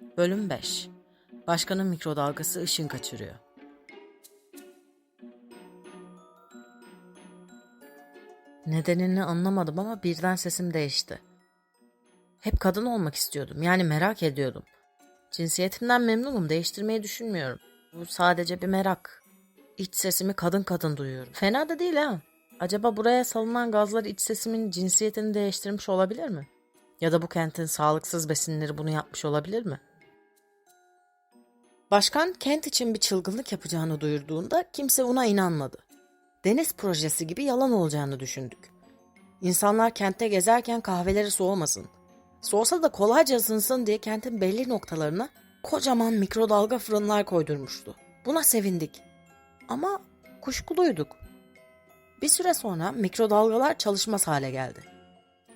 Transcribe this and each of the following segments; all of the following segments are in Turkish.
Bölüm 5 Başkanın mikrodalgası ışın kaçırıyor. Nedenini anlamadım ama birden sesim değişti. Hep kadın olmak istiyordum. Yani merak ediyordum. Cinsiyetimden memnunum. Değiştirmeyi düşünmüyorum. Bu sadece bir merak. İç sesimi kadın kadın duyuyorum. Fena da değil ha. Acaba buraya salınan gazlar iç sesimin cinsiyetini değiştirmiş olabilir mi? Ya da bu kentin sağlıksız besinleri bunu yapmış olabilir mi? Başkan kent için bir çılgınlık yapacağını duyurduğunda kimse ona inanmadı. Deniz projesi gibi yalan olacağını düşündük. İnsanlar kentte gezerken kahveleri soğumasın. Soğusa da kolayca ısınsın diye kentin belli noktalarına kocaman mikrodalga fırınlar koydurmuştu. Buna sevindik. Ama kuşkuluyduk. Bir süre sonra mikrodalgalar çalışmaz hale geldi.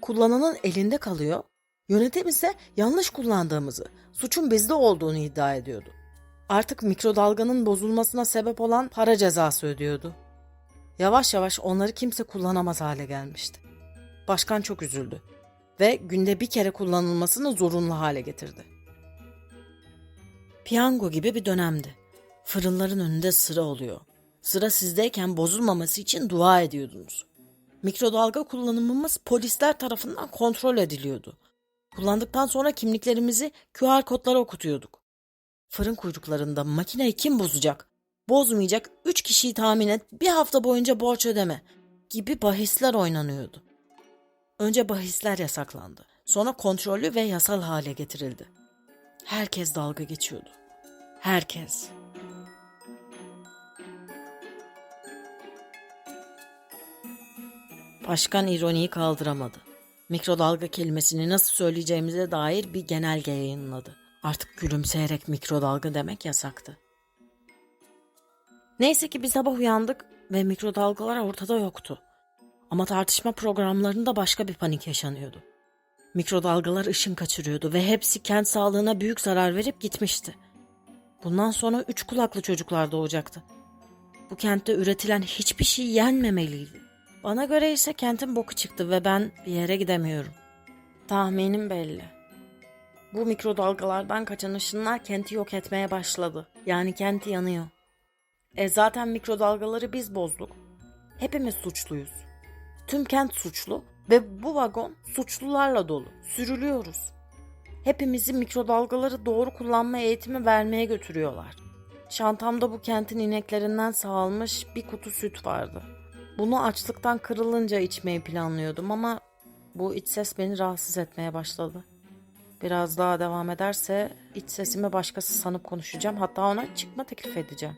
Kullananın elinde kalıyor, yönetim ise yanlış kullandığımızı, suçun bizde olduğunu iddia ediyordu. Artık mikrodalganın bozulmasına sebep olan para cezası ödüyordu. Yavaş yavaş onları kimse kullanamaz hale gelmişti. Başkan çok üzüldü ve günde bir kere kullanılmasını zorunlu hale getirdi. Piyango gibi bir dönemdi. Fırınların önünde sıra oluyor. Sıra sizdeyken bozulmaması için dua ediyordunuz. Mikrodalga kullanımımız polisler tarafından kontrol ediliyordu. Kullandıktan sonra kimliklerimizi QR kodlara okutuyorduk. Fırın kuyruklarında makineyi kim bozacak? Bozmayacak, üç kişiyi tahmin et, bir hafta boyunca borç ödeme gibi bahisler oynanıyordu. Önce bahisler yasaklandı. Sonra kontrollü ve yasal hale getirildi. Herkes dalga geçiyordu. Herkes. Başkan ironiyi kaldıramadı. Mikrodalga kelimesini nasıl söyleyeceğimize dair bir genelge yayınladı. Artık gülümseyerek mikrodalga demek yasaktı. Neyse ki bir sabah uyandık ve mikrodalgalar ortada yoktu. Ama tartışma programlarında başka bir panik yaşanıyordu. Mikrodalgalar ışın kaçırıyordu ve hepsi kent sağlığına büyük zarar verip gitmişti. Bundan sonra üç kulaklı çocuklar doğacaktı. Bu kentte üretilen hiçbir şey yenmemeliydi. Bana göre ise kentin boku çıktı ve ben bir yere gidemiyorum. Tahminim belli. Bu mikrodalgalardan kaçan ışınlar kenti yok etmeye başladı. Yani kenti yanıyor. E zaten mikrodalgaları biz bozduk. Hepimiz suçluyuz. Tüm kent suçlu ve bu vagon suçlularla dolu. Sürülüyoruz. Hepimizi mikrodalgaları doğru kullanma eğitimi vermeye götürüyorlar. Çantamda bu kentin ineklerinden sağılmış bir kutu süt vardı. Bunu açlıktan kırılınca içmeyi planlıyordum ama bu iç ses beni rahatsız etmeye başladı. Biraz daha devam ederse iç sesimi başkası sanıp konuşacağım. Hatta ona çıkma teklif edeceğim.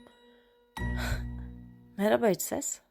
Merhaba iç ses.